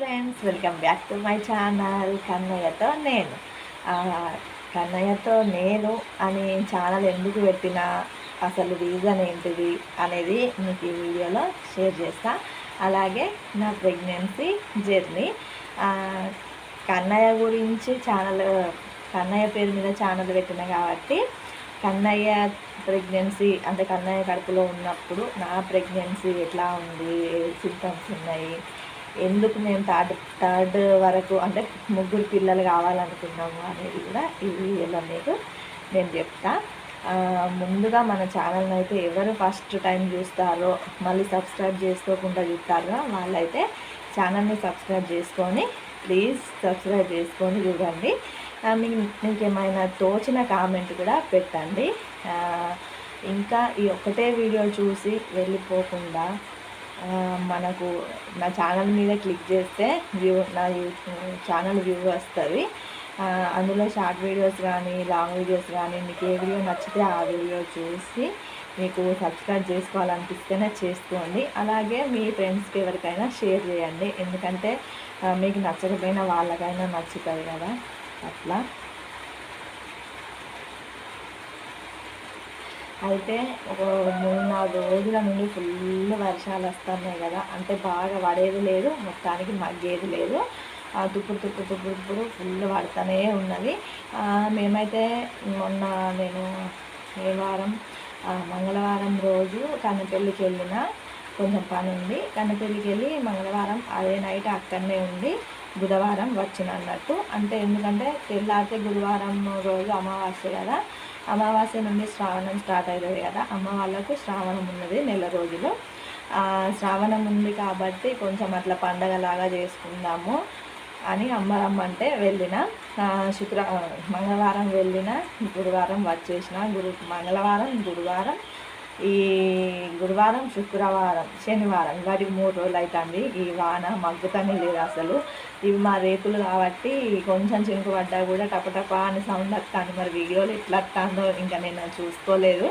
Friends welcome back to my channel కన్నయ్యతో నేను కన్నయ్యతో నేను అని ఛానల్ ఎందుకు పెట్టినా అసలు రీజన్ ఏంటిది అనేది మీకు ఈ వీడియోలో షేర్ చేస్తా. అలాగే నా ప్రెగ్నెన్సీ జర్నీ కన్నయ్య గురించి ఛానల్ కన్నయ్య పేరు మీద ఛానల్ పెట్టిన కాబట్టి కన్నయ్య ప్రెగ్నెన్సీ అంటే కన్నయ్య కడుపులో ఉన్నప్పుడు నా ప్రెగ్నెన్సీ ఎట్లా ఉంది సింటమ్స్ ఉన్నాయి ఎందుకు మేము థర్డ్ థర్డ్ వరకు అంటే ముగ్గురు పిల్లలు కావాలనుకున్నాము అనేది కూడా ఈ వీడియోలో మీకు నేను చెప్తా. ముందుగా మన ఛానల్ని అయితే ఎవరు ఫస్ట్ టైం చూస్తారో మళ్ళీ సబ్స్క్రైబ్ చేసుకోకుండా చూస్తారో వాళ్ళైతే ఛానల్ని సబ్స్క్రైబ్ చేసుకొని ప్లీజ్ సబ్స్క్రైబ్ చేసుకొని చూడండి. మీకు మీకు ఏమైనా తోచిన కామెంట్ కూడా పెట్టండి. ఇంకా ఈ ఒక్కటే వీడియో చూసి వెళ్ళిపోకుండా మనకు నా ఛానల్ మీద క్లిక్ చేస్తే వ్యూ నా ఛానల్ వ్యూ వస్తుంది అందులో షార్ట్ వీడియోస్ కానీ లాంగ్ వీడియోస్ కానీ మీకు ఏ వీడియో నచ్చితే ఆ వీడియో చూసి మీకు సబ్స్క్రైబ్ చేసుకోవాలనిపిస్తేనే చేసుకోండి. అలాగే మీ ఫ్రెండ్స్కి ఎవరికైనా షేర్ చేయండి. ఎందుకంటే మీకు నచ్చకపోయినా వాళ్ళకైనా నచ్చుతుంది కదా. అట్లా. అయితే ఒక మూడు నాలుగు రోజుల నుండి ఫుల్ వర్షాలు వస్తున్నాయి కదా. అంటే బాగా పడేది లేదు మొత్తానికి మగ్గేది లేదు. ఆ తుప్పుడు తుప్పుడు తుప్పుడు తుప్పుడు ఫుల్ పడుతూనే ఉన్నది. మేమైతే మొన్న నేను ఏ వారం మంగళవారం రోజు కన్నపెల్లికి వెళ్ళిన కొంచెం పని ఉంది. కన్నపెల్లికి వెళ్ళి మంగళవారం అదే నైట్ అక్కడనే ఉండి బుధవారం వచ్చిన అన్నట్టు. అంటే ఎందుకంటే తెల్లారితే గురువారం రోజు అమావాస్య కదా. అమావాస్య నుండి శ్రావణం స్టార్ట్ అవుతుంది కదా అమ్మ వాళ్ళకు శ్రావణం ఉన్నది నెల రోజులు. శ్రావణం ఉంది కాబట్టి కొంచెం అట్లా పండగలాగా చేసుకుందాము అని అమ్మరమ్మ అంటే వెళ్ళిన. శుక్ర మంగళవారం వెళ్ళిన గురువారం వచ్చేసిన గురు మంగళవారం గురువారం ఈ గురువారం శుక్రవారం శనివారం వాటికి మూడు రోజులు అవుతుంది ఈ వాన మగ్గుతనే లేదు అసలు. ఇవి మా రేకులు కాబట్టి కొంచెం చినుకు పడ్డా కూడా టపటపా అని సౌండ్ వస్తుంది మరి వీడియోలు ఎట్లా వస్తుందో ఇంకా నేను చూసుకోలేదు.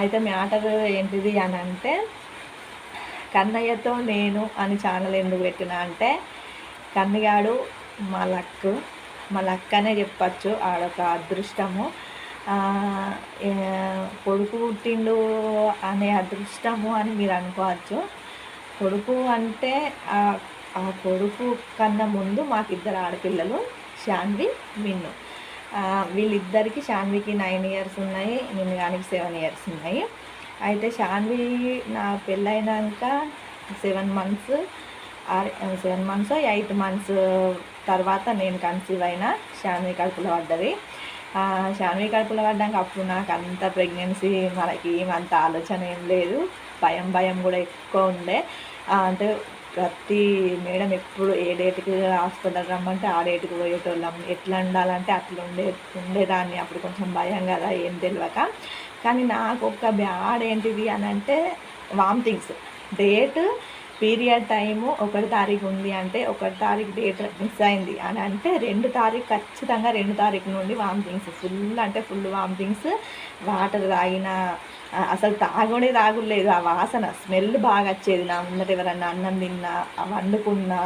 అయితే మ్యాటర్ ఏంటిది అని అంటే కన్నయ్యతో నేను అని ఛానల్ ఎందుకు పెట్టిన అంటే కన్నగాడు మా లక్ మా లక్ అనే చెప్పచ్చు. ఆడొక అదృష్టము. కొడుకు పుట్టిండు అనే అదృష్టము అని మీరు అనుకోవచ్చు. కొడుకు అంటే ఆ కొడుకు కన్నా ముందు మాకు ఇద్దరు ఆడపిల్లలు శాన్వి మిన్ను. వీళ్ళిద్దరికి శాన్వికి నైన్ ఇయర్స్ ఉన్నాయి మిన్నుగానికి సెవెన్ ఇయర్స్ ఉన్నాయి. అయితే శాన్వి నా పెళ్ళైనాక seven months seven months eight months తర్వాత నేను కన్సీవ్ అయినా శాన్వి కడుపులో పడ్డది. ఆ, కడుపులో పడ్డాక అప్పుడు నాకు అంత ప్రెగ్నెన్సీ మనకి ఏమంత ఆలోచన ఏం లేదు. భయం భయం కూడా ఎక్కువ ఉండే. అంటే ప్రతి మేడం ఎప్పుడు ఏ డేట్కి హాస్పిటల్ రమ్మంటే ఆ డేట్కి పోయేటోళ్ళం. ఎట్లా ఉండాలంటే అట్లా ఉండే ఉండేదాన్ని. అప్పుడు కొంచెం భయం కదా ఏం తెలియక కానీ నాకు ఒక బ్యాడ్ ఏంటిది అని అంటే వామిటింగ్స్ డేట్ పీరియడ్ టైము ఒకటి తారీఖు ఉంది అంటే ఒకటి తారీఖు డేట్ మిస్ అయింది అని అంటే రెండు తారీఖు ఖచ్చితంగా రెండు తారీఖు నుండి వామిటింగ్స్ ఫుల్ అంటే ఫుల్ వామిటింగ్స్ వాటర్ తాగిన అసలు తాగుడే తాగులేదు ఆ వాసన స్మెల్ బాగా వచ్చేది నా ముందట ఎవరన్నా అన్నం తిన్నా వండుకున్నా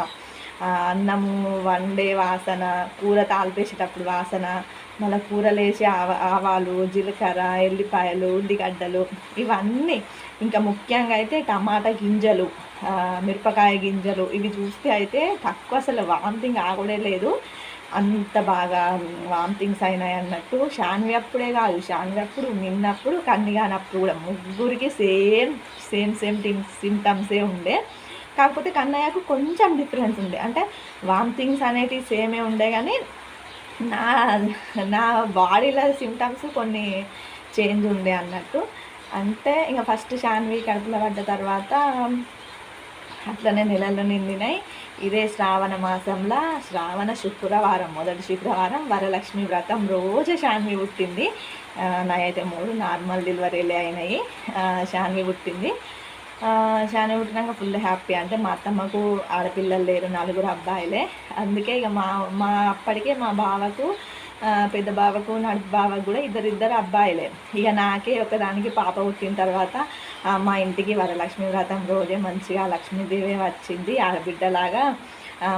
అన్నము వండే వాసన కూర తాల్పేసేటప్పుడు వాసన మళ్ళీ కూరలు వేసి ఆవ ఆవాలు జీలకర్ర ఎల్లిపాయలు ఉల్లిగడ్డలు ఇవన్నీ. ఇంకా ముఖ్యంగా అయితే టమాటా గింజలు. మిరపకాయ గింజలు ఇవి చూస్తే అయితే తక్కువ అసలు వామిటింగ్ ఆగడే లేదు. అంత బాగా వామిటింగ్స్ అయినాయి అన్నట్టు. శాన్వి అప్పుడే కాదు షాన్వి అప్పుడు నిన్నప్పుడు కన్నిగానప్పుడు కూడా ముగ్గురికి సేమ్ సేమ్ సేమ్ సింటమ్సే ఉండే. కాకపోతే కన్నయ్యకు కొంచెం డిఫరెన్స్ ఉండే. అంటే వామిటింగ్స్ అనేటివి సేమే ఉండే కానీ నా నా బాడీలో సిమ్టమ్స్ కొన్ని చేంజ్ ఉండే అన్నట్టు. అంటే ఇంకా ఫస్ట్ శాన్వి కడుపులో పడ్డ తర్వాత అట్లనే నెలలు నిండినాయి. ఇదే శ్రావణ మాసంలో శ్రావణ శుక్రవారం మొదటి శుక్రవారం వరలక్ష్మి వ్రతం రోజు శాన్వి పుట్టింది. నాయైతే మూడు నార్మల్ డెలివరీలే అయినాయి. శాన్వి పుట్టింది. శాన్వి పుట్టినాక ఫుల్ హ్యాపీ. అంటే మా అత్తమ్మకు ఆడపిల్లలు లేరు నలుగురు అబ్బాయిలే. అందుకే ఇక మా మా అప్పటికే మా బావకు పెద్ద బావకు నడుపు బావకు కూడా ఇద్దరిద్దరు అబ్బాయిలే. ఇక నాకే ఒకదానికి పాప పుట్టిన తర్వాత మా ఇంటికి వరలక్ష్మి వ్రతం రోజే మంచిగా లక్ష్మీదేవి వచ్చింది. ఆడబిడ్డలాగా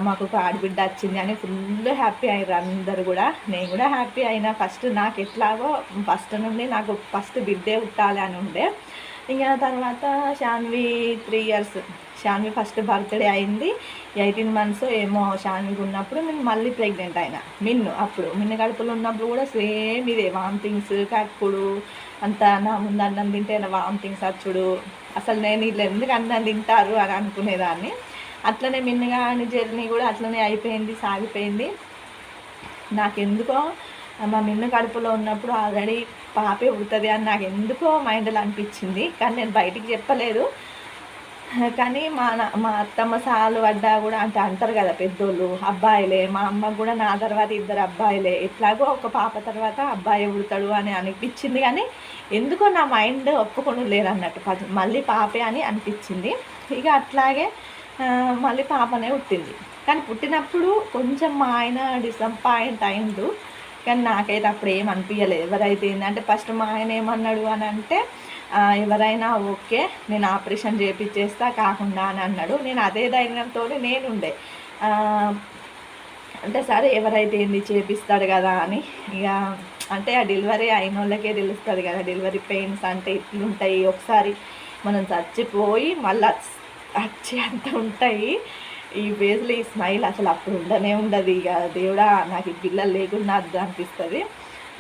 మాకు ఒక ఆడబిడ్డ వచ్చింది అని ఫుల్ హ్యాపీ అయ్యారు అందరు కూడా. నేను కూడా హ్యాపీ అయినా ఫస్ట్ నాకు ఎట్లాగో ఫస్ట్ నుండి నాకు ఫస్ట్ బిడ్డే పుట్టాలి అని ఉండే. ఇంకా తర్వాత Shanvi three years Shami first birthday అయింది. ఎయిటీన్ మంత్స్ ఏమో శాన్వికి ఉన్నప్పుడు నేను మళ్ళీ ప్రెగ్నెంట్ అయినా. మిన్ను అప్పుడు. మిన్ను కడుపులో ఉన్నప్పుడు కూడా సేమ్ ఇదే వామిటింగ్స్ కక్కుడు అంత నా ముందు అన్నం తింటే వామిటింగ్స్ వచ్చుడు అసలు నేను ఇట్లా ఎందుకు అన్నం తింటారు అని అనుకునేదాన్ని. అట్లనే మిన్నగా జర్నీ కూడా అట్లనే అయిపోయింది సాగిపోయింది. నాకెందుకో మా మిన్ను కడుపులో ఉన్నప్పుడు ఆల్రెడీ పాపే పుడుతుంది అని నాకు ఎందుకో మైండ్లో అనిపించింది. కానీ నేను బయటికి చెప్పలేదు. కానీ మా నా- మా అత్తమ్మ సాలు అడ్డా కూడా అంటే అంటారు కదా పెద్దోళ్ళు అబ్బాయిలే మా అమ్మ కూడా నా తర్వాత ఇద్దరు అబ్బాయిలే ఎట్లాగో ఒక పాప తర్వాత అబ్బాయి పుడతాడు అని అనిపించింది కానీ ఎందుకో నా మైండ్ ఒప్పుకొని లేరు అన్నట్టు మళ్ళీ పాపే అని అనిపించింది. ఇక అట్లాగే మళ్ళీ పాపనే పుట్టింది. కానీ పుట్టినప్పుడు కొంచెం మా ఆయన డిసప్పాయింట్ అయిండు. కానీ నాకైతే అప్పుడు ఏం అనిపించలేదు ఎవరైతే అంటే ఫస్ట్ మా ఆయన ఏమన్నాడు అని అంటే ఎవరైనా ఓకే నేను ఆపరేషన్ చేపించేస్తా కాకుండా అని అన్నాడు. నేను అదే ధైర్యంతో నేనుండే. అంటే సరే ఎవరైతే ఏంది చేపిస్తాడు కదా అని ఇక అంటే ఆ డెలివరీ అయిన వాళ్ళకే తెలుస్తుంది కదా డెలివరీ పెయిన్స్ అంటే ఇట్లుంటాయి. ఒకసారి మనం చచ్చిపోయి మళ్ళీ వచ్చి అంత ఉంటాయి. ఈ ఫేస్లో ఈ స్మైల్ అసలు అప్పుడు ఉండనే ఉండదు. ఇక దేవుడా నాకు ఈ పిల్లలు లేకుండా వద్దు అనిపిస్తుంది.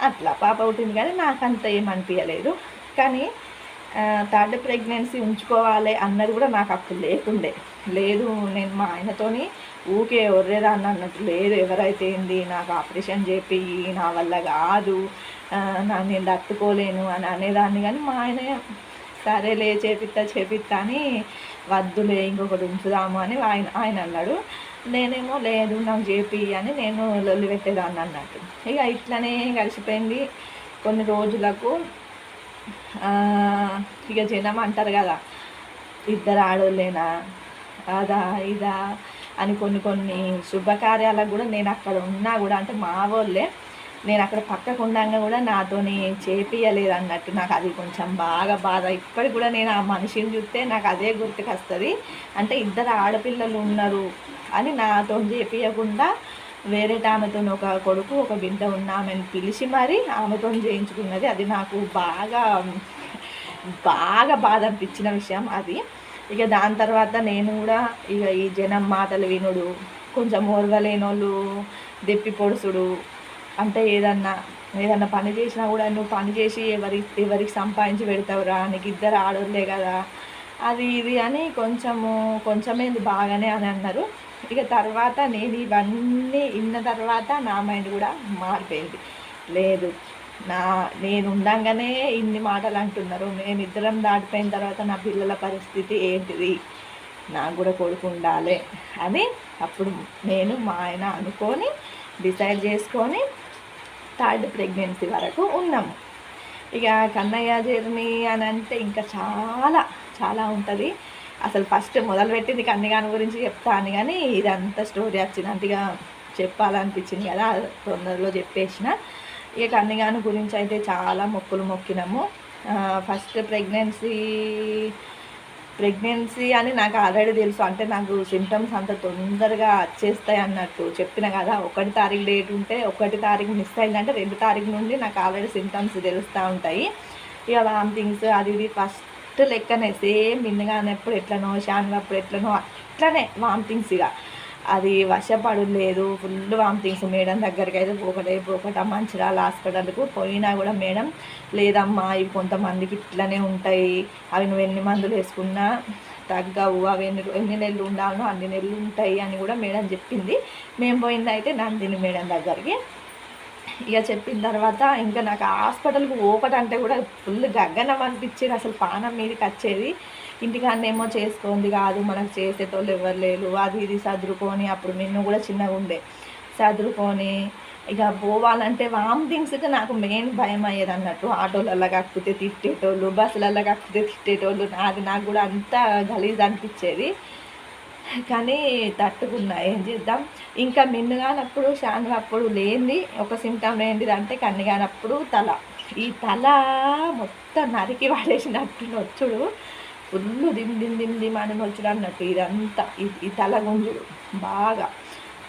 అట్లా పాప పుట్టింది కానీ నాకు అంత ఏమనిపించలేదు కానీ థర్డ్ ప్రెగ్నెన్సీ ఉంచుకోవాలి అన్నది కూడా నాకు అప్పుడు లేకుండే. లేదు నేను మా ఆయనతోని ఊకే ఒర్రేదాన్ని అన్నట్టు లేదు ఎవరైతే ఏంది నాకు ఆపరేషన్ చేపి నా వల్ల కాదు నా నేను తట్టుకోలేను అని అనేదాన్ని. కానీ మా ఆయన సరేలే చేపిస్తా చేపిస్తా అని వద్దులే ఇంకొకటి ఉంచుదాము అని ఆయన ఆయన అన్నాడు. నేనేమో లేదు నాకు చేపి అని నేను లొల్లి పెట్టేదాన్ని అన్నట్టు. ఇక ఇట్లనే కలిసిపోయింది. కొన్ని రోజులకు ఇక జనం అంటారు కదా ఇద్దరు ఆడోళ్ళేనా? అదా ఇదా అని కొన్ని కొన్ని శుభకార్యాలకు కూడా నేను అక్కడ ఉన్నా కూడా అంటే మా వాళ్ళే నేను అక్కడ పక్కకు ఉండంగా కూడా నాతోని చేపియలేదు అన్నట్టు. నాకు అది కొంచెం బాగా బాధ. ఇప్పటికి కూడా నేను ఆ మనిషిని చూస్తే నాకు అదే గుర్తుకొస్తుంది. అంటే ఇద్దరు ఆడపిల్లలు ఉన్నారు అని నాతో చేపియకుండా వేరే ఆమెతో ఒక కొడుకు ఒక బిడ్డ ఉన్న ఆమెను పిలిచి మరి ఆమెతో చేయించుకున్నది. అది నాకు బాగా బాగా బాధ అనిపించిన విషయం అది. ఇక దాని తర్వాత నేను కూడా ఇక ఈ జనం మాటలు వినుడు కొంచెం ఓర్వలేనోళ్ళు దెప్పి పొడుసుడు అంటే ఏదన్నా ఏదన్నా పని చేసినా కూడా నువ్వు పని చేసి ఎవరి ఎవరికి సంపాదించి పెడతావురా? నీకు ఇద్దరు ఆడోళ్ళే కదా. అది ఇది అని కొంచెము కొంచెమే బాగానే అని అన్నారు. ఇక తర్వాత నేను ఇవన్నీ విన్న తర్వాత నా మైండ్ కూడా మారిపోయింది. లేదు నా నేను ఉండంగానే ఇన్ని మాటలు అంటున్నారు. నేను ఇద్దరం దాటిపోయిన తర్వాత నా పిల్లల పరిస్థితి ఏంటిది? నాకు కూడా కొడుకు ఉండాలి అని అప్పుడు నేను మా ఆయన అనుకొని డిసైడ్ చేసుకొని థర్డ్ ప్రెగ్నెన్సీ వరకు ఉన్నాము. ఇక కన్నయ్య జర్నీ అని అంటే ఇంకా చాలా చాలా ఉంటుంది. అసలు ఫస్ట్ మొదలుపెట్టింది కన్నిగాని గురించి చెప్తాను కానీ ఇదంతా స్టోరీ వచ్చినట్టుగా చెప్పాలనిపించింది కదా తొందరలో చెప్పేసిన. ఇక కన్నిగాని గురించి అయితే చాలా మొక్కులు మొక్కినాము. ఫస్ట్ ప్రెగ్నెన్సీ ప్రెగ్నెన్సీ అని నాకు ఆల్రెడీ తెలుసు. అంటే నాకు సిమ్టమ్స్ అంత తొందరగా వచ్చేస్తాయి అన్నట్టు చెప్పిన కదా. ఒకటి తారీఖు డేట్ ఉంటే ఒకటి తారీఖు మిస్ అయిందంటే రెండు తారీఖు నుండి నాకు ఆల్రెడీ సిమ్టమ్స్ తెలుస్తూ ఉంటాయి. ఇక వామిటింగ్స్ అది ఇది ఫస్ట్ లెక్కనే సేమ్ మిన్నగానప్పుడు ఎట్లనో శానప్పుడు ఎట్లనో అట్లనే వామిటింగ్స్ ఇక అది వర్షపడు లేదు ఫుల్ వామిటింగ్స్ మేడం దగ్గరికి అయితే పోకటే పోకట మంచిర్యాల హాస్పిటల్కు పోయినా కూడా మేడం లేదమ్మా ఇవి కొంతమందికి ఇట్లనే ఉంటాయి అవి నువ్వు ఎన్ని మందులు వేసుకున్నా తగ్గవు అవి ఎన్ని ఎన్ని నెలలు ఉండాలో అన్ని నెలలు ఉంటాయి అని కూడా మేడం చెప్పింది. మేము పోయింది అయితే నందిని మేడం దగ్గరికి. ఇక చెప్పిన తర్వాత ఇంకా నాకు హాస్పిటల్కి పోకటంటే కూడా ఫుల్ గగ్గనం అనిపించేది అసలు పానం మీదకి వచ్చేది. ఇంటికాన్నేమో చేసుకోండి కాదు మనకు చేసేటోళ్ళు ఎవరు లేరు. అది ఇది సదురుకొని అప్పుడు నిన్ను కూడా చిన్నగా ఉండే. సదురుకొని ఇక పోవాలంటే వామిటింగ్స్కి నాకు మెయిన్ భయం అయ్యేది అన్నట్టు. ఆటోలలో కాకపోతే తిట్టేటోళ్ళు బస్సులలో కాకపోతే తిట్టేటోళ్ళు. అది నాకు కూడా అంత గలీజ్ అనిపించేది. కానీ తట్టుకున్నా ఏం చేద్దాం? ఇంకా మిన్నుగానప్పుడు అప్పుడు లేనిది ఒక సిమ్టమ్ ఏంటిది అంటే కన్నుగానప్పుడు తల. ఈ తల మొత్తం నరికి పడేసినట్టు నొచ్చుడు ఫుల్ దిమ్ దిమ్ దిమ్ దిమ్ అని అన్నట్టు ఇదంతా. ఈ తల గుంజుడు బాగా.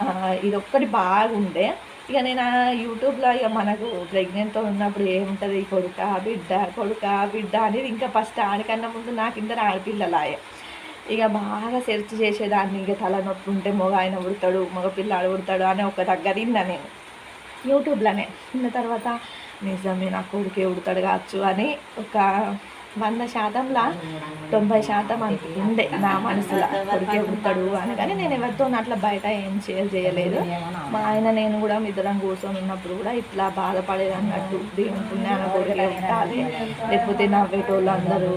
ఆ, ఇది ఒక్కటి బాగుండే. ఇక నేను యూట్యూబ్లో ఇక మనకు ప్రెగ్నెంట్తో ఉన్నప్పుడు ఏముంటుంది? కొడుక బిడ్డ కొడుక బిడ్డ అనేది ఇంకా ఫస్ట్ ఆడికన్నా ముందు నాకు ఇద్దరు ఆడపిల్లలాయే ఇక బాగా సెర్చ్ చేసేదాన్ని. ఇక తలనొప్పి ఉంటే మగ ఆయన ఉడతాడు మగ పిల్లాడు ఉడతాడు అని ఒక దగ్గర విన్నా నేను. యూట్యూబ్లోనే. ఉన్న తర్వాత నిజమే నా కొడుకే ఉడతాడు కావచ్చు అని ఒక వంద శాతంలా? తొంభై శాతం అంత ఉండే నా మనసులో. కొడుకే ఉడతాడు అని. కానీ నేను ఎవరితో అట్లా బయట ఏం షేర్ చేయలేదు. మా ఆయన నేను కూడా ఇద్దరం కూర్చొని ఉన్నప్పుడు కూడా ఇట్లా బాధపడేది అన్నట్టు దేవుని పుణ్యాన కొడుకే ఉండాలి లేకపోతే నవ్వేటోళ్ళు అందరూ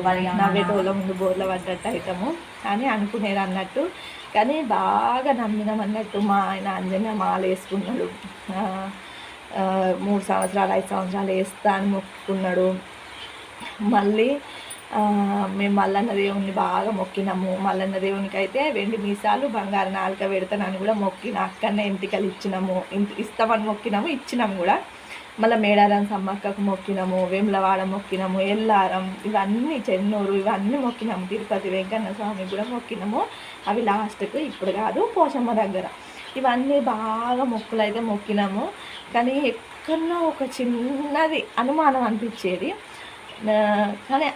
నవ్వేటోళ్ళ ముందు బోర్ల పడ్డట్టు అవుతాము అని అనుకునేది అన్నట్టు. కానీ బాగా నమ్మినాం అన్నట్టు మా ఆయన అంజనే మాల వేసుకున్నాడు. మూడు సంవత్సరాలు ఐదు సంవత్సరాలు వేస్తా అని మొక్కుకున్నాడు. మళ్ళీ మేము మల్లన్న దేవుణ్ణి బాగా మొక్కినాము. మల్లన్న దేవునికి అయితే వెండి మీసాలు బంగారు నాలుక పెడతానని కూడా మొక్కిన అక్కడనే ఎంటికలు ఇచ్చినాము. ఇంటి ఇస్తామని మొక్కినాము ఇచ్చినాము కూడా. మళ్ళీ మేడారం సమ్మక్కకు మొక్కినాము వేములవాడ మొక్కినాము ఎల్లారం ఇవన్నీ చెన్నూరు ఇవన్నీ మొక్కినాము. తిరుపతి వెంకన్న స్వామి కూడా మొక్కినాము. అవి లాస్ట్కు ఇప్పుడు కాదు పోషమ్మ దగ్గర. ఇవన్నీ బాగా మొక్కులు అయితే మొక్కినాము. కానీ ఎక్కడో ఒక చిన్నది అనుమానం అనిపించేది. కానీ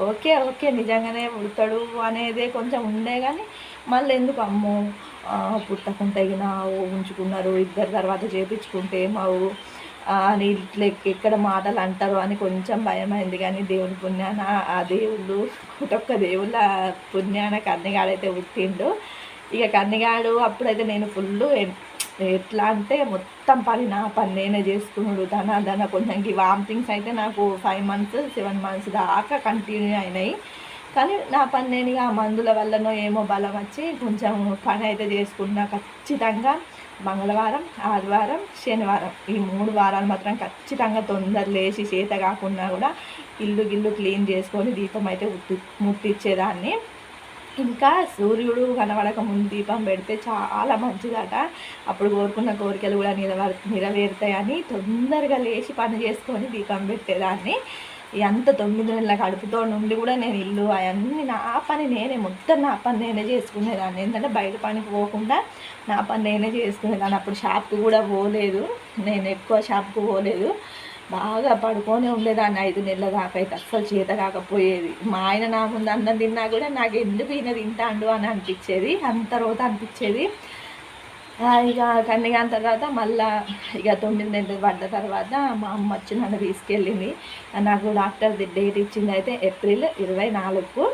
ఓకే ఓకే నిజంగానే పుడతాడు అనేది కొంచెం ఉండే కానీ మళ్ళీ ఎందుకు అమ్మో పుట్టకుండా పుట్టకుంటే ఉంచుకున్నారు ఇద్దరు తర్వాత చేపించుకుంటే మావు అని ఇట్లా ఎక్కడ మాటలు అంటారు అని కొంచెం భయమైంది కానీ దేవుని పుణ్యాన ఆ దేవుళ్ళు ఒక్కొక్క దేవుళ్ళ పుణ్యాన కన్నిగాడైతే పుట్టిండు. ఇక కన్నిగాడు అప్పుడైతే నేను ఫుల్ ఎట్లా అంటే మొత్తం పని నా పని నేనే చేసుకున్నాడు. తన తన కొంచెం ఈ వామిటింగ్స్ అయితే నాకు ఫైవ్ మంత్స్ సెవెన్ మంత్స్ దాకా కంటిన్యూ అయినాయి. కానీ నా పని నేను ఆ మందుల వల్లనో ఏమో బలం వచ్చి కొంచెం పని అయితే చేసుకున్నా ఖచ్చితంగా మంగళవారం ఆదివారం శనివారం ఈ మూడు వారాలు మాత్రం ఖచ్చితంగా తొందర లేచి చేత కాకుండా కూడా ఇల్లు గిల్లు క్లీన్ చేసుకొని దీపం అయితే ముట్టి ముట్టించేదాన్ని ఇంకా సూర్యుడు కనబడక ముందు దీపం పెడితే చాలా మంచిదట. అప్పుడు కోరుకున్న కోరికలు కూడా నిలవర్ నెరవేరుతాయని తొందరగా లేచి పని చేసుకొని దీపం పెట్టేదాన్ని. ఎంత తొమ్మిది నెలల కడుపుతో నుండి కూడా నేను ఇల్లు అవన్నీ నా పని నేనే మొత్తం నా పని నేనే చేసుకునేదాన్ని. ఏంటంటే బయట పనికి పోకుండా నా పని నేనే చేసుకునేదాన్ని. అప్పుడు షాప్కి కూడా పోలేదు. నేను ఎక్కువ షాప్కి పోలేదు. బాగా పడుకొని ఉండేదాన్ని ఐదు నెలల దాకా. అయితే అస్సలు చేత కాకపోయేది. మా ఆయన నా ముందు అన్నం తిన్నా కూడా నాకు ఎందుకు ఈయన తింటాండు అని అనిపించేది. అంత రోజు అనిపించేది. ఇక కన్నిగాన తర్వాత మళ్ళా ఇక తొమ్మిది నెలలు పడ్డ తర్వాత మా అమ్మ వచ్చి నన్ను తీసుకెళ్ళింది. నాకు డాక్టర్ డేట్ ఇచ్చింది అయితే ఏప్రిల్ ఇరవై నాలుగు.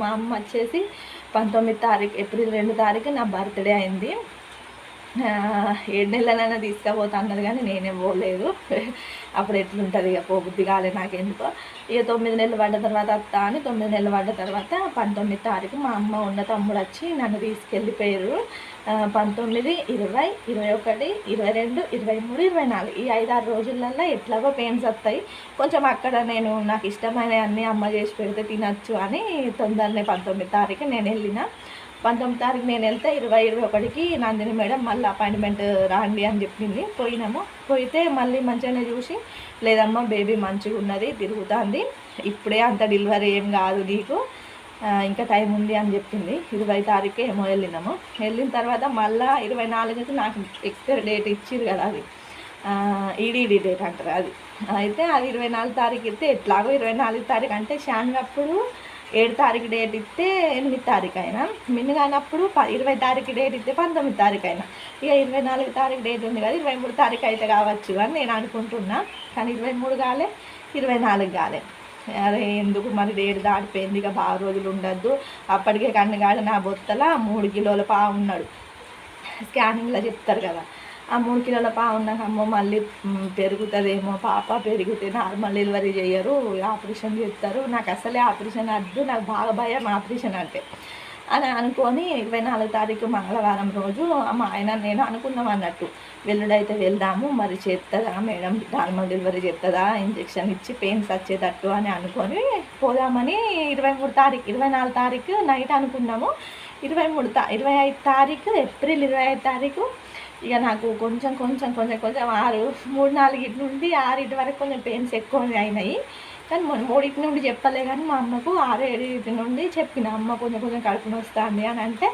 మా అమ్మ వచ్చేసి పంతొమ్మిది తారీఖు ఏప్రిల్ రెండు తారీఖు నా బర్త్డే అయింది. ఏడు నెలలైనా తీసుకుపోతా అన్నది కానీ నేనే పోలేదు. అప్పుడు ఎట్లుంటుంది ఇక పోబుద్ధి కాలే నాకెందుకో. ఇక తొమ్మిది నెలలు పడ్డ తర్వాత అత్త అని తొమ్మిది నెలలు పడ్డ తర్వాత పంతొమ్మిది తారీఖు మా అమ్మ ఉన్న తమ్ముడు వచ్చి నన్ను తీసుకెళ్ళిపోయారు. పంతొమ్మిది ఇరవై ఇరవై ఒకటి ఇరవై రెండు ఇరవై మూడు ఇరవై నాలుగు. ఈ ఐదారు రోజులల్లో ఎట్లాగో పెయిన్స్ వస్తాయి. కొంచెం అక్కడ నేను నాకు ఇష్టమైన అన్నీ అమ్మ చేసి పెడితే తినచ్చు అని తొందరనే పంతొమ్మిది తారీఖు నేను వెళ్ళిన. పంతొమ్మిది తారీఖు నేను వెళ్తే ఇరవై ఇరవై ఒకటికి నందిని మేడం మళ్ళీ అపాయింట్మెంట్ రాండి అని చెప్పింది. పోయినాము. పోయితే మళ్ళీ మంచిగానే చూసి లేదమ్మా బేబీ మంచిగా ఉన్నది తిరుగుతుంది. ఇప్పుడే అంత డెలివరీ ఏం కాదు నీకు. ఇంకా టైం ఉంది అని చెప్పింది. ఇరవై తారీఖు ఏమో వెళ్ళినాము. వెళ్ళిన తర్వాత మళ్ళీ ఇరవై నాలుగుకి నాకు ఎక్స్పైరీ డేట్ ఇచ్చిరు కదా అది. ఈడీడీ డేట్ అంటారు అది. అయితే అది ఇరవై నాలుగు తారీఖు ఇస్తే ఎట్లాగో ఇరవై నాలుగు తారీఖు అంటే షాన్గప్పుడు ఏడు తారీఖు డేట్ ఇస్తే ఎనిమిది తారీఖు అయినా మిన్ను కానప్పుడు ఇరవై తారీఖు డేట్ ఇస్తే పంతొమ్మిది తారీఖు అయినా ఇక ఇరవై నాలుగు తారీఖు డేట్ ఉంది కదా ఇరవై మూడు తారీఖు అయితే కావచ్చు అని నేను అనుకుంటున్నా. కానీ ఇరవై మూడు కాలే ఇరవై నాలుగు కాలే. అరే ఎందుకు మరి డేట్ దాటిపోయింది? ఇక బాగా రోజులు ఉండద్దు. అప్పటికే కన్నుగాడు నా బొత్తల మూడు కిలోల పావు ఉన్నాడు. స్కానింగ్లో చెప్తారు కదా. ఆ మూడు కిలోల పావు మళ్ళీ పెరుగుతుందేమో పాప పెరిగితే నార్మల్ డెలివరీ చేయరు ఆపరేషన్ చేస్తారు. నాకు అసలే ఆపరేషన్ వద్దు నాకు బాగా భయం ఆపరేషన్ అంటే. అని అనుకొని ఇరవై నాలుగు తారీఖు మంగళవారం రోజు మా ఆయన నేను అనుకున్నాం అన్నట్టు వెల్లుడైతే వెళ్దాము మరి చేస్తుందా మేడం? నార్మల్ డెలివరీ చేస్తుందా ఇంజెక్షన్ ఇచ్చి పెయిన్స్ వచ్చేటట్టు అని అనుకొని పోదామని ఇరవై మూడు తారీఖు ఇరవై నాలుగు తారీఖు నైట్ అనుకున్నాము. ఇరవై మూడు తా ఇరవై ఐదు తారీఖు ఏప్రిల్ ఇరవై ఐదు తారీఖు ఇక నాకు కొంచెం కొంచెం కొంచెం కొంచెం ఆరు మూడు నాలుగింటి నుండి ఆరింటి వరకు కొంచెం పెయిన్స్ ఎక్కువ అయినాయి. కానీ మొన్న మూడింటి నుండి చెప్పలే కానీ మా అమ్మకు ఆరు ఆరేడింటి నుండి చెప్పిన అమ్మ కొంచెం కొంచెం కడుపుని వస్తుంది అని అంటే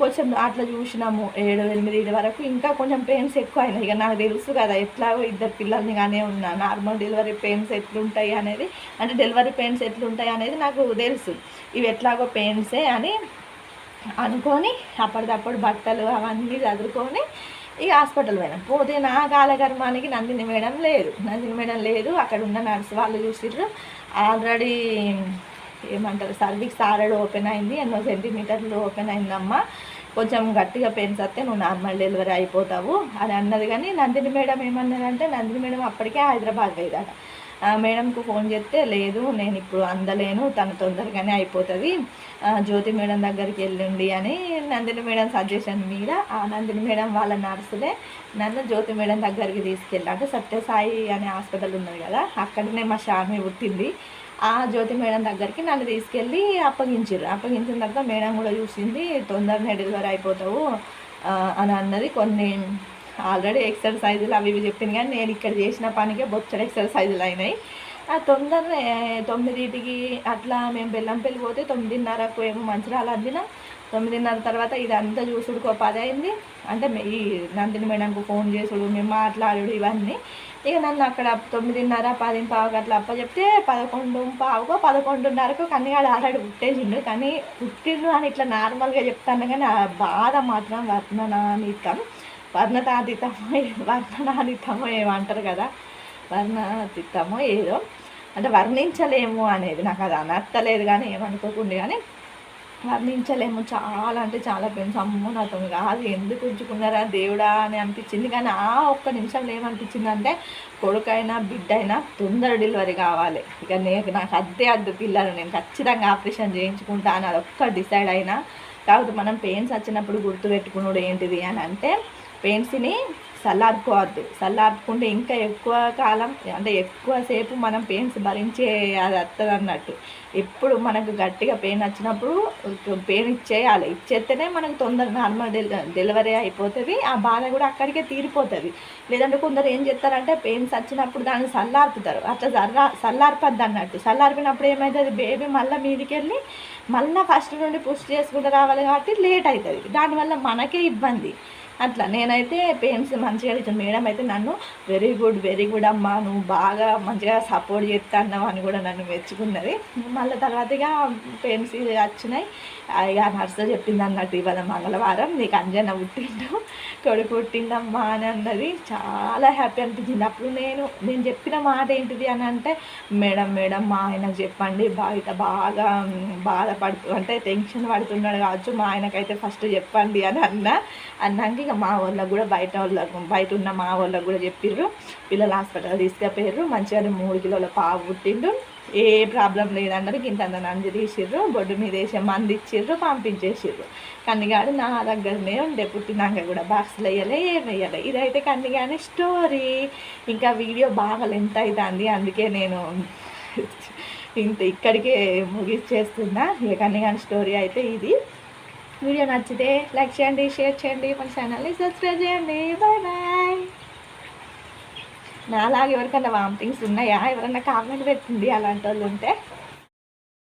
కొంచెం అట్లా చూసినాము ఏడు ఎనిమిది వరకు ఇంకా కొంచెం పెయిన్స్ ఎక్కువ అయినాయి. ఇక నాకు తెలుసు కదా ఎట్లాగో ఇద్దరు పిల్లల్ని కానీ ఉన్నా నార్మల్ డెలివరీ పెయిన్స్ ఎట్లుంటాయి అనేది అంటే డెలివరీ పెయిన్స్ ఎట్లుంటాయి అనేది నాకు తెలుసు. ఇవి ఎట్లాగో పెయిన్సే అని అనుకొని అప్పటిదప్పుడు బట్టలు అవన్నీ చదువుకొని ఇక హాస్పిటల్ పోయినాం. పోతే నా కాలకర్మానికి నందిని మేడం లేదు నందిని మేడం లేదు. అక్కడ ఉన్న నర్స్ వాళ్ళు చూసిర్రు. ఆల్రెడీ ఏమంటారు సర్వీస్ ఆల్రెడీ ఓపెన్ అయింది. ఎన్నో సెంటీమీటర్లు ఓపెన్ అయిందమ్మా. కొంచెం గట్టిగా పెయిన్స్ వస్తే నువ్వు నార్మల్ డెలివరీ అయిపోతావు అని అన్నది. కానీ నందిని మేడం ఏమన్నదంటే నందిని మేడం అప్పటికే హైదరాబాద్ పోయిందట మేడంకు ఫోన్ చేస్తే లేదు నేను ఇప్పుడు అందలేను తను తొందరగానే అయిపోతుంది. జ్యోతి మేడం దగ్గరికి వెళ్ళండి అని నందిని మేడం సజెషన్ మీద ఆ నందిని మేడం వాళ్ళ నర్సులే నన్ను జ్యోతి మేడం దగ్గరికి తీసుకెళ్ళి అంటే సత్యసాయి అనే హాస్పిటల్ ఉన్నది కదా అక్కడనే మా షార్మి పుట్టింది. ఆ జ్యోతి మేడం దగ్గరికి నన్ను తీసుకెళ్ళి అప్పగించారు అప్పగించిన తర్వాత మేడం కూడా చూసింది తొందరనే డెలివరీ అయిపోతావు అని అన్నది కొన్ని ఆల్రెడీ ఎక్సర్సైజులు అవి ఇవి చెప్పింది కానీ నేను ఇక్కడ చేసిన పనికే బొచ్చడి ఎక్సర్సైజులు అయినాయి. ఆ తొందరనే తొమ్మిదింటికి అట్లా మేము బెల్లం పెళ్ళి పోతే తొమ్మిదిన్నరకు ఏమో మంచిరాలు అందిన. తొమ్మిదిన్నర తర్వాత ఇదంతా చూసుడుకో పది అయింది. అంటే ఈ నందిని మేడంకు ఫోన్ చేసుడు మేము మాట్లాడు ఇవన్నీ. ఇక నన్ను అక్కడ తొమ్మిదిన్నర పది పావుకి అట్లా అప్ప చెప్తే పదకొండు పావుకో పదకొండున్నరకు కన్నగాడు ఆల్రెడీ పుట్టేసిండు. కానీ పుట్టిండు అని ఇట్లా నార్మల్గా చెప్తాను కానీ ఆ బాధ మాత్రం వర్ణనాతీతం. వర్ణతాతీతమో వర్ణనాతీతమో ఏమంటారు కదా? వర్ణనాతీతమో ఏదో. అంటే వర్ణించలేము అనేది నాకు అది అనర్థలేదు కానీ ఏమనుకోకుండా కానీ వర్ణించలేము. చాలా అంటే చాలా పెయిన్స్ అమ్మో నాతో కాదు ఎందుకు ఉంచుకున్నారా దేవుడా అని అనిపించింది. కానీ ఆ ఒక్క నిమిషంలో ఏమనిపించింది అంటే కొడుకైనా బిడ్డ అయినా తొందర డెలివరీ కావాలి. ఇక నేను నాకు అద్దే అద్దు పిల్లలు నేను ఖచ్చితంగా ఆపరేషన్ చేయించుకుంటా అని అదొక్క డిసైడ్ అయినా. కాకపోతే మనం పెయిన్స్ వచ్చినప్పుడు గుర్తుపెట్టుకున్నాడు ఏంటిది అని అంటే పెయిన్స్ని చల్లార్పుకోవద్దు చల్లార్పుకుంటే ఇంకా ఎక్కువ కాలం అంటే ఎక్కువసేపు మనం పెయిన్స్ భరించే అది వస్తుంది అన్నట్టు. ఎప్పుడు మనకు గట్టిగా పెయిన్ వచ్చినప్పుడు పెయిన్ ఇచ్చేయాలి. ఇచ్చేస్తేనే మనకు తొందర నార్మల్ డెలివరీ అయిపోతుంది. ఆ బాధ కూడా అక్కడికే తీరిపోతుంది. లేదంటే కొందరు ఏం చేస్తారంటే పెయిన్స్ వచ్చినప్పుడు దాన్ని చల్లార్పుతారు అట్లా చల్లా చల్లార్పద్దు అన్నట్టు. చల్లార్పినప్పుడు ఏమవుతుంది బేబీ మళ్ళీ మీదికి వెళ్ళి మళ్ళీ ఫస్ట్ నుండి పుష్ చేసుకుంటూ రావాలి కాబట్టి లేట్ అవుతుంది దానివల్ల మనకే ఇబ్బంది. అట్లా. నేనైతే పేరెంట్స్ మంచిగా ఇచ్చిన మేడం అయితే నన్ను వెరీ గుడ్ వెరీ గుడ్ అమ్మా నువ్వు బాగా మంచిగా సపోర్ట్ చేస్తున్నావు అని కూడా నన్ను మెచ్చుకున్నది. మళ్ళీ తర్వాత ఇక పెయిన్స్ వచ్చినాయి. ఇక నర్సు చెప్పింది అన్నట్టు ఇవాళ మంగళవారం నీకు అంజన పుట్టిండు కొడుకు పుట్టిందమ్మా అని అన్నది. చాలా హ్యాపీ అనిపించింది. అప్పుడు నేను నేను చెప్పిన మాట ఏంటిది అని అంటే మేడం మేడం మా ఆయనకు చెప్పండి. బయట బాగా బాధపడుతూ అంటే టెన్షన్ పడుతున్నాడు కావచ్చు మా ఆయనకైతే ఫస్ట్ చెప్పండి అని అన్నా. అన్నాక ఇక మా వాళ్ళకు కూడా బయట వాళ్ళకు బయట ఉన్న మా వాళ్ళకు కూడా చెప్పిర్రు. పిల్లలు హాస్పిటల్ తీసుకుపోయారు మంచిగానే మూడు కిలోల పావు పుట్టిండు. ఏ ప్రాబ్లం లేదన్నారు ఇంత నంది తీసిర్రు. బొడ్డు మీద వేసే మంది ఇచ్చిర్రు పంపించేసిర్రు. కన్నిగాడు నా దగ్గరనే ఉండే పుట్టినాక కూడా బాక్స్లో వేయలే ఏం వేయలే. ఇదైతే కన్నిగానే స్టోరీ ఇంకా వీడియో బాగా లెంత్ అవుతుంది అందుకే నేను ఇంత ఇక్కడికే ముగిచ్చేస్తున్నా ఇక కన్నిగాని స్టోరీ అయితే ఇది. వీడియో నచ్చితే లైక్ చేయండి షేర్ చేయండి మన ఛానల్ని సబ్స్క్రైబ్ చేయండి. Bye bye. నాలాగా ఎవరికైనా వామిటింగ్స్ ఉన్నాయా? ఎవరైనా కామెంట్ పెట్టింది అలాంటి వాళ్ళు ఉంటే.